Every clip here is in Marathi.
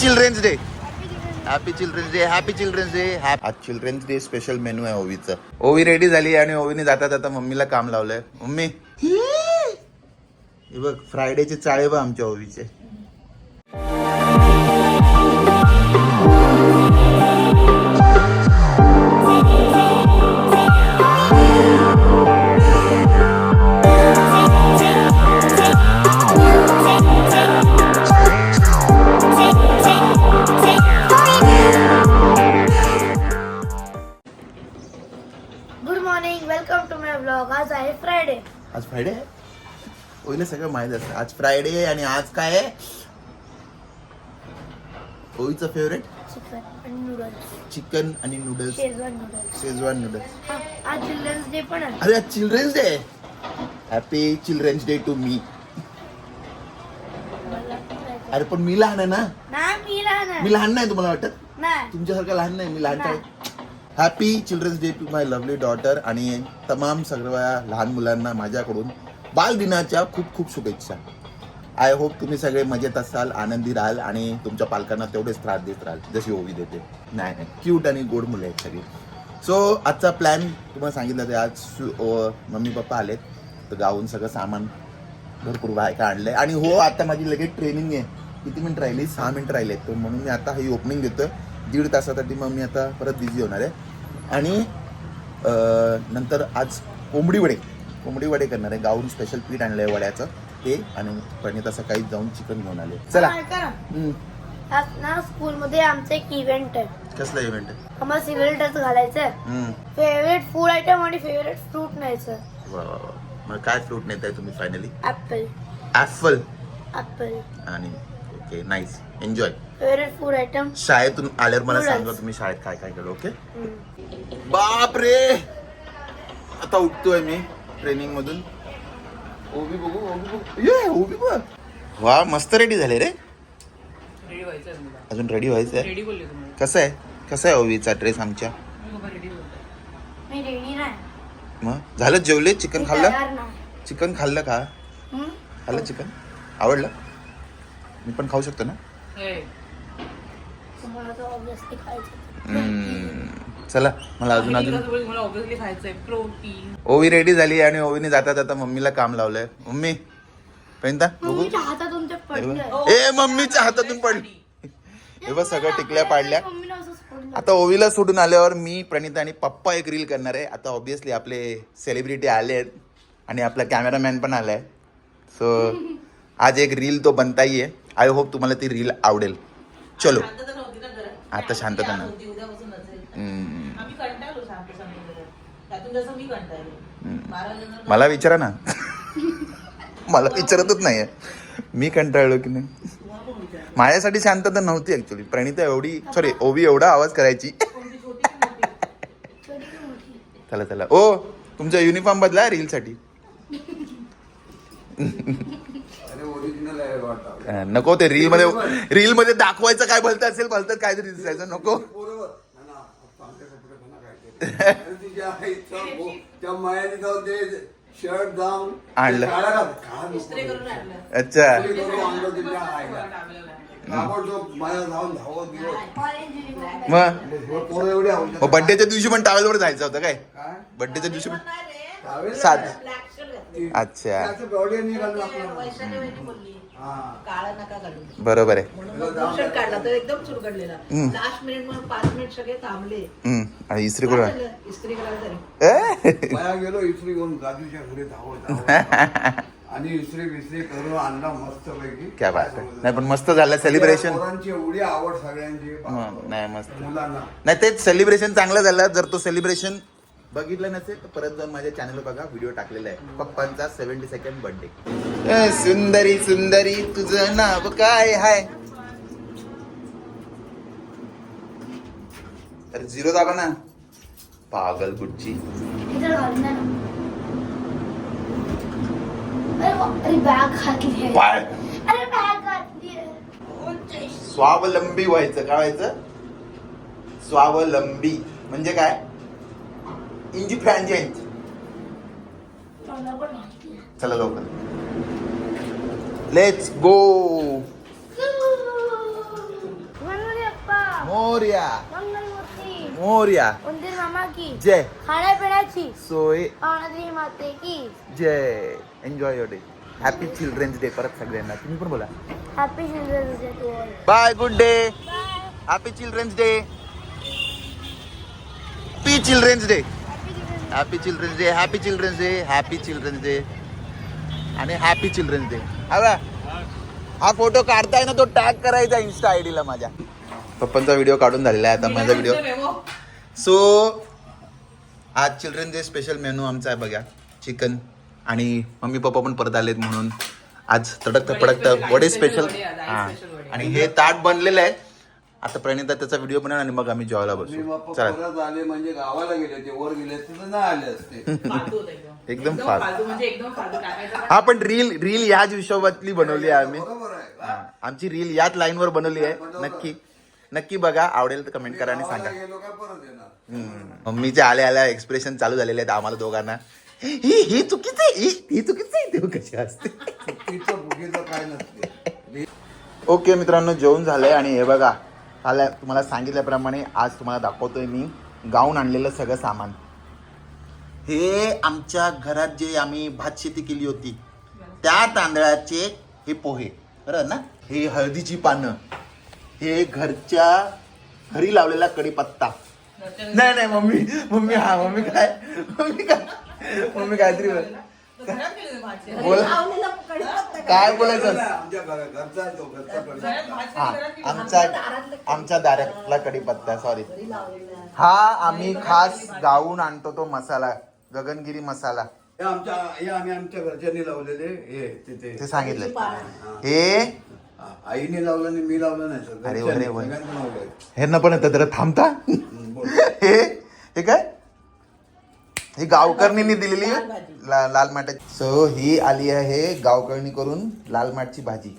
Children's day happy children's day happy children's day आज चिल्ड्रन्स डे स्पेशल मेनू आहे ओवीचं. ओवी रेडी झाली आणि ओवीने जाता जाता मम्मीला काम लावलंय. मम्मी. हे? बघ फ्रायडेचे चाळे बघ आमच्या ओवीचे. सगळं माहीत असतं. आज फ्रायडे आहे आणि आज काय आहे? फेवरेट चिकन आणि नूडल्स शेजवान नूडल्स डे पण अरे आज children's day happy children's day to me. अरे पण मी लहान आहे ना? मी लहान नाही तुम्हाला वाटत? तुमच्यासारखं लहान नाही मी लहान आहे. Happy children's day to my lovely daughter आणि तमाम सर्व लहान मुलांना माझ्याकडून बालदिनाच्या खूप खूप शुभेच्छा. आय होप तुम्ही सगळे मजेत असाल आनंदी राहाल आणि तुमच्या पालकांना तेवढेच त्रास देत राहाल. जशी ओवी देते. नाही नाही. क्यूट आणि गोड मुलं आहेत सगळी. सो आजचा प्लॅन तुम्हाला सांगितलं ते आज सु- मम्मी पप्पा आलेत. तर गावून सगळं सामान भरपूर बायका आणलंय आणि हो आता माझी लगेच ट्रेनिंग आहे. किती मिनिट राहिली? सहा मिनिट राहिले तर म्हणून मी आता ही ओपनिंग देतोय. दीड तासासाठी मग मी आता परत बिझी होणार आहे. आणि नंतर आज कोंबडी वडे. कोंबडी वडे करणार आहे. गाऊन स्पेशल पीठ आणलंय वड्याचं. ते आणि प्रणिता सकाळी जाऊन चिकन घेऊन आले. चला. ना हम्म. आज ना स्कूलमध्ये आमचं एक इव्हेंट आहे. कसलं इव्हेंट आहे? आम्हाला सिव्हिल ड्रेस घालायचं आहे हम्म. फेवरेट फूड आयटम आणि फेवरेट फ्रूट न्यायचं. वा वा वा. मग काय फ्रूट नेत आहे तुम्ही फायनली ऍपल ऍपल ऍपल आणि okay nice enjoy favourite food item शाळेतून आल्यावर मला Noodles. सांगा तुम्ही शाळेत काय काय केलं ओके बाप रे आता उठतोय मी. ट्रेनिंग मधून. ओबी बघू ओबी बघू. ये ओबी बघ. वा मस्त रेडी झाले रे. रेडी व्हायचं आहे अजून रेडी बोलले तुम्हाला कसं आहे? कसं आहे ओवीचा ड्रेस आमच्या? मग? झालं जेवले? चिकन खाल्लं? चिकन खाल्लं का? खाल्लं चिकन? आवडलं? मी पण खाऊ शकतो ना? चला मला अजून अजून आहे ओवी रेडी झाली आणि ओवीने जाता जाता मम्मीला काम लावलंय. मम्मी पहिंदा बघू. ए मम्मीच्या हातातून पडली. हे बघ सगळं टिकल्या पाडल्या. आता ओवीला सोडून आल्यावर मी प्रणिता आणि पप्पा एक रील करणार आहे. आता ऑब्विसली आपले सेलिब्रिटी आले आहेत आणि आपला कॅमेरामॅन पण आलाय. सो आज एक रील तो बनताही आहे. आय होप तुम्हाला ती रील आवडेल. चलो. ना आता शांतता नाही. होती, उद्यापासून नसेल हम्म. आम्ही कंटाळलो शांत शांत घरात. त्यातून जसं मी कंटाळलो बारा वाजेनंतर मला विचारा ना. मला विचारतच नाहीये. मी कंटाळलो की नाही? माझ्यासाठी शांतता नव्हती ऍक्च्युली प्रणिता एवढी सॉरी ओवी एवढा आवाज करायची. चला चला. ओ तुमचा युनिफॉर्म बदला रील साठी नको ते रील मध्ये रील मध्ये दाखवायचं काय भलतं असेल भलतं काहीतरी दिसायचं नको. त्या मायाने जाऊन ते शर्ट जाऊन आणलं. काळा घाल- काळा इस्त्री नको. करून आणलं. अच्छा इस्त्री करून आणलं तिच्या आईला. टाकलेलं आहे. ताबडतोब माया जाऊन धावत गेलो ऑरेंज युनिफॉर्म मग पोरं एवढी आवडतात. मग बड्डेच्या दिवशी पण टावेलवर जायचं होतं काय काय? बड्डेच्या दिवशी पण? सात. ती- अच्छा त्याचं बॉडी निघालं आपलं. वैशाली वहिनी बोलली हा. काळा नका घालू. बरोबर आहे. म्हणून मग blue shirt काढला तर एकदम चुरगडलेला. हम्म. लास्ट मिनिट मग पाच मिनिट सगळे थांबले. हम्म. आणि इस्त्री करून? इस्त्री करायला गेलो इस्त्री घेऊन दादूच्या घरी धावत. आणि इस्त्री बिस्त्री करून आणला मस्त पैकी क्या बात आहे. नाही पण मस्त झालं सेलिब्रेशन एवढी आवड सगळ्यांची. नाही मस्त. मुलांना. नाही तेच सेलिब्रेशन चांगलं झालं. जर तो सेलिब्रेशन बघितलं नसेल तर परत जाऊन माझ्या चॅनलवर बघा व्हिडिओ टाकलेला आहे. पप्पांचा सेव्हन्टी सेकंड बर्थडे सुंदरी सुंदरी तुझं नाव काय हाय? अरे झिरो दाबा ना. पागल कुठची स्वावलंबी व्हायचं काय व्हायचं? स्वावलंबी. म्हणजे काय? इंडिपेंडेंट चला लवकर. Let's go Morya. मोर्या. उंदीर मामा की जय. खाण्यापिण्याची सोय. पावणारी माते की जय. Enjoy your day happy children's day परत सगळ्यांना. तुम्ही पण बोला. Happy children's day to all bye good day bye happy children's day happy children's day happy children's day happy children's day happy children's day आणि हॅपी चिल्ड्रन्स डे हवा हा फोटो काढताय ना तो टॅग करायचा इन्स्टा आय ला माझ्या. पप्पांचा व्हिडिओ काढून झालेला आहे आता माझा व्हिडिओ सो आज चिल्ड्रन डे स्पेशल मेनू आमचा आहे बघा चिकन आणि मम्मी पप्पा पण परत आलेत म्हणून. आज तडक वडे पडक special, वडे स्पेशल हा. आणि हे ताट बनलेलं आहे. आता प्रणिता त्याचा व्हिडिओ बनव आणि मग आम्ही जेवायला मी बसू बाप्पा चला. परत आले म्हणजे गावाला गेले ते वर गेले नाही आले असते. फालतू होतं एकदम. फालतू. म्हणजे एकदम फालतू टाकायचं पण- हा पण रील रील याच हिशोबातली बनवली आहे आम्ही. बरोबर आहे. हा, आमची रील याच लाईन वर बनवली आहे. नक्की नक्की बघा. आवडेल तर कमेंट करा आणि गावाला सांगा. गेलो परत येणार. हम्म. मम्मीच्या आल्या आल्या एक्सप्रेशन चालू झालेले आहेत आम्हाला दोघांना. ही ही चुकीचं आहे. ही- ही चुकीचं आहे. तेव्हा कशी असते. काय नसते. ओके मित्रांनो जेवण झालंय आणि हे बघा. काल तुम्हाला सांगितल्याप्रमाणे आज तुम्हाला दाखवतोय मी गाऊन आणलेलं सगळं सामान. हे आमच्या घरात जे आम्ही भात शेती केली होती त्या तांदळाचे हे पोहे. बरं ना? हे हळदीची पानं. हे घरच्या घरी लावलेला कढीपत्ता. नाही नाही मम्मी मम्मी हा मम्मी काय मम्मी काय मम्मी काहीतरी. घरात बोल. काय बोलायचं? आमच्या घरा- घरचा आहे तो घरचा घरात कडे भात हा घरात केलं. आमच्या आमच्या दारातला कढीपत्ता सॉरी हा आम्ही खास गाऊन आणतो तो मसाला गगनगिरी मसाला. हे आमच्या हे आम्ही आमच्या घरच्यांनी लावलेले. हे तिथे ते. सांगितलं. हे हा, आईने लावलं आणि मी लावलं नाही सर अरे घरच्यांनी, वा, रे वा. सगळ्यांनी लावलंय. हे न पण येतं जरा थांबता. हम्म, बोल. हे हे काय? ही गावकर्णींनी दिलेली ला, लाल माठाची सो ही आली आहे गावकर्णी करून लाल माठची भाजी.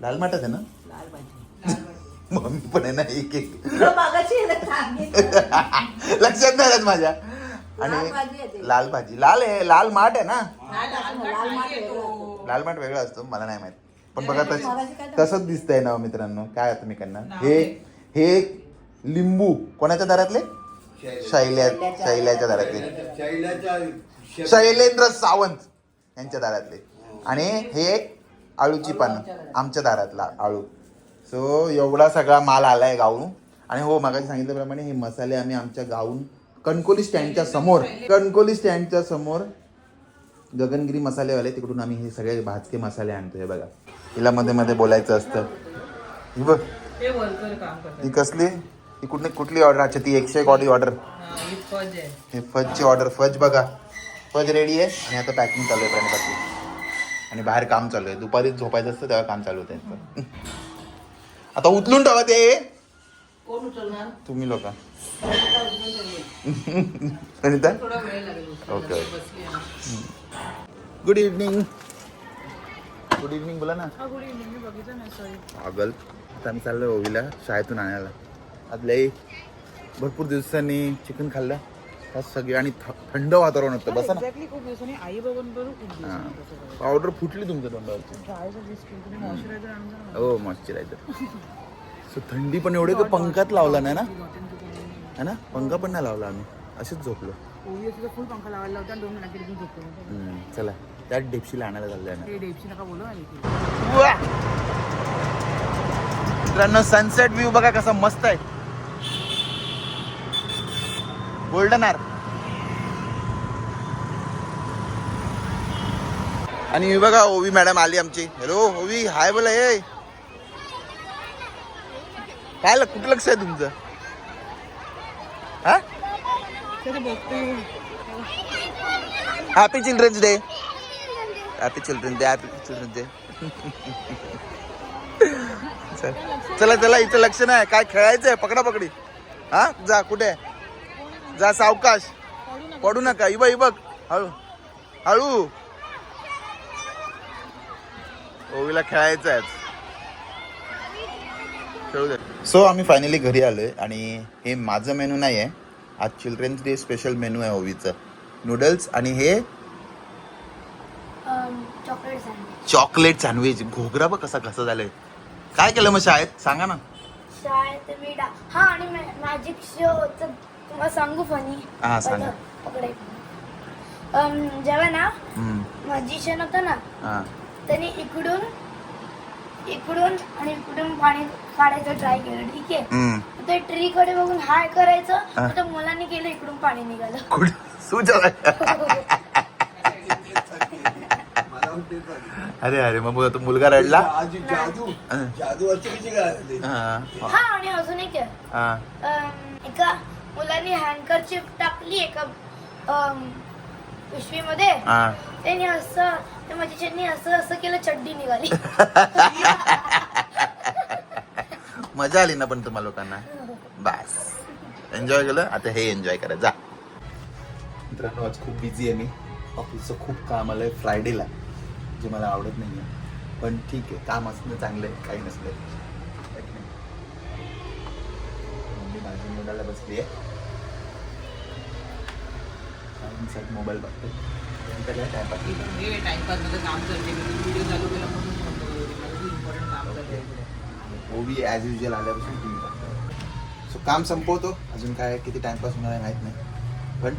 लाल माठात आहे ना? लाल भाजी. लाल भाजी. मम्मी पण आहे ना एक एक. मागाशी सांगितलं. लक्षात नाही माझ्या. लाल भाजी आहे आणि ती. लाल भाजी. लाल आहे लाल माठ आहे ना? लाल लाल. लाल माठ वेगळा असतो. मला नाही माहीत. पण बघा तस तसंच दिसतंय ना मित्रांनो. काय आता मी करणार? हे हे लिंबू. कोणाच्या दारातले? शैल्या शैल्याच्या दारातले. शैलेंद्र सावंत यांच्या दारातले. आणि हे आळूची पानं आमच्या दारातला आळू. सो एवढा सगळा माल आलाय गावून आणि हो मागाशी सांगितल्याप्रमाणे हे मसाले आम्ही आमच्या गावून कणकोली स्टँडच्या समोर कणकोली स्टँडच्या समोर गगनगिरी मसालेवाले तिकडून आम्ही हे सगळे भाजके मसाले आणतो हे बघा. हिला मध्ये मध्ये बोलायचं असतं. ही ही कसली? ही कुठली कुठली ऑर्डर अच्छा ती एकशे एक ऑडी ऑर्डर हा, फजची ऑर्डर फज बघा. फज रेडी आहे. आणि आता पॅकिंग चालू आहे प्रणिताची आणि बाहेर काम चालू आहे. दुपारी झोपायचं असतं तेव्हा काम चालू होतं यांचं. आता उचलून ठेवा ते. तुम्ही लोक. Okay, okay. Good evening good evening बोला ना. अगल आता आम्ही चाललो ओवीला शाळेतून आणायला. लई भरपूर दिवसांनी चिकन खाल्लं. सगळे आणि थ- थंड वातावरण होतं. बसा ना. Exactly खूप दिवसांनी आई बाबांबरोबर खूप दिवसांनी पावडर फुटली तुमच्या ट्रायचं तुम्ही मॉइश्चरायझर ना. हो मॉइश्चरायझर सो थंडी पण एवढी की पंखात लावला नाही ना? है ना? पंखा पण नाही लावला आम्ही. असेच झोपलो. ओवी असं फुल पंखा लावायला लावता आणि दोन मिनिटात घेऊन झोपतो. हम्म, चला. त्यात डेपशीला आणायला चाललंय ना ते डेपची नका बोलू आणि मित्रांनो सनसेट व्ह्यू बघा कसा मस्त आहे. गोल्डन आर आणि बघा ओवी मॅडम आली आमची. हॅलो ओवी. हाय बोला ये काय कुठं लक्ष आहे तुमचं? हा? Happy children's day happy children day happy children day चला चला इथं लक्ष नाही. काय खेळायचंय? पकडा पकडी. हा? जा कुठे जा सावकाश. पडू नका. ही बघ ही बघ. हळू. हळू. ओवीला खेळायचं आहे सो आम्ही फायनली घरी आलोय आणि हे माझं मेनू नाही आहे आज चिल्ड्रन्स डे स्पेशल मेनू आहे ओवीचं. नूडल्स आणि हे? चॉकलेट सँडविच चॉकलेट सँडविच घोगरा बघ कसा कसा झालाय. काय केलं मग शाळेत? सांगा ना. शाळेत मी हा आणि मॅजिक शो तुम्हाला सांगू फनी हा, सांगा. पकडे अम, जेव्हा ना हम्म, मॅजिशियन होता ना हा. त्यांनी इकडून इकडून आणि इकडून पाणी काढायचं ट्राय केलं ठीक आहे. ते ट्री कडे बघून हाय करायचं. तर मुलांनी केलं इकडून पाणी निघालं सुचव. अरे अरे मग तो मुलगा रडला हा, हा आणि अजून एक आहे हा. एका मुलांनी हँडकरची टाकली एका पिशवीमध्ये. हा. त्यांनी असं त्या मॅजिशियननी असं असं केलं चड्डी निघाली. मजा आली ना पण तुम्हा लोकांना? बस. एन्जॉय केलं? आता हे एन्जॉय करा. जा. मित्रांनो आज खूप बिझी आहे मी. ऑफिसचं खूप काम आलंय. फ्रायडेला जे मला आवडत नाही आहे पण ठीक आहे. काम असणं चांगलं आहे काही नसलं मुलाला बसली आहे मोबाईल बघते. नंतर काय टाइमपास टाइमपासमध्ये काम करते. मी व्हिडिओ चालू केला म्हणून फोन करतो मला इम्पॉर्टंट काम करते. ओवी ॲज युजल आल्यापासून टी व्ही बघतो सो काम संपवतो. अजून काय किती टाइमपास होणार आहे माहीत नाही. पण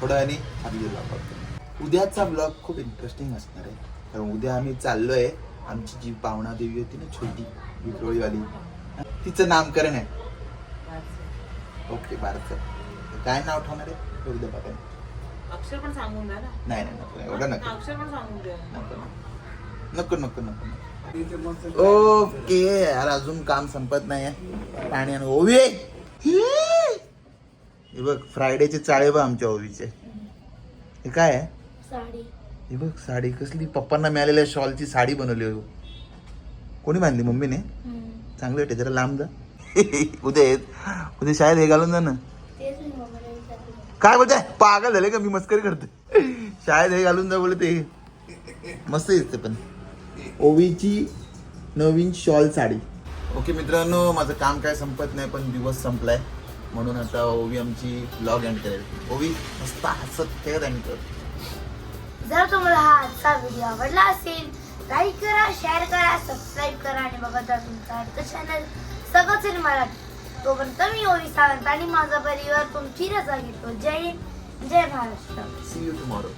थोडं आणि आपली ब्लॉग बघतो उद्याचा ब्लॉग खूप इंटरेस्टिंग असणार आहे. कारण उद्या आम्ही चाललोय. आमची जी पाहुणा देवी होती ना छोटी विक्रोळीवाली तिचं नामकरण आहे. ओके भारतचं काय नाव ठेवणार आहे? बघा अक्षर पण सांगून द्या ना. नाही नाही नको एवढं नको. अक्षर पण सांगून द्या. नको नको. नको नको नको ओके यार अजून काम संपत नाही पाणी आणि. ओवी! हे! बघ फ्रायडेचे चाळे बघ आमच्या ओवीचे. हे काय आहे? साडी. हे बघ साडी कसली. पप्पांना मिळालेल्या शॉलची साडी बनवली हो कोणी बांधली? मम्मीने? चांगली वाटते जरा लांब जा. उद्या येत उद्या शाळेत हे घालून जा ना. काय बोलताय? पागल झाले का? मी मस्करी करते शाळेत हे घालून जा बोलते. मस्त दिसते पण. ओवीची नवीन शॉल साडी. ओके मित्रांनो माझं काम काय संपत नाही पण दिवस संपलाय. म्हणून आता ओवी आमची ब्लॉग एंड करेल. ओवी मस्त हसत खेळत एंड कर जर तुम्हाला हा आजचा व्हिडिओ आवडला असेल लाईक करा शेअर करा सबस्क्राईब करा आणि बघत तुमचा चॅनल सगळंच आहे मराठी तोपर्यंत मी ओवी सावंत आणि माझा परिवार तुमची रजा घेतो. जय हिंद जय महाराष्ट्र. See you tomorrow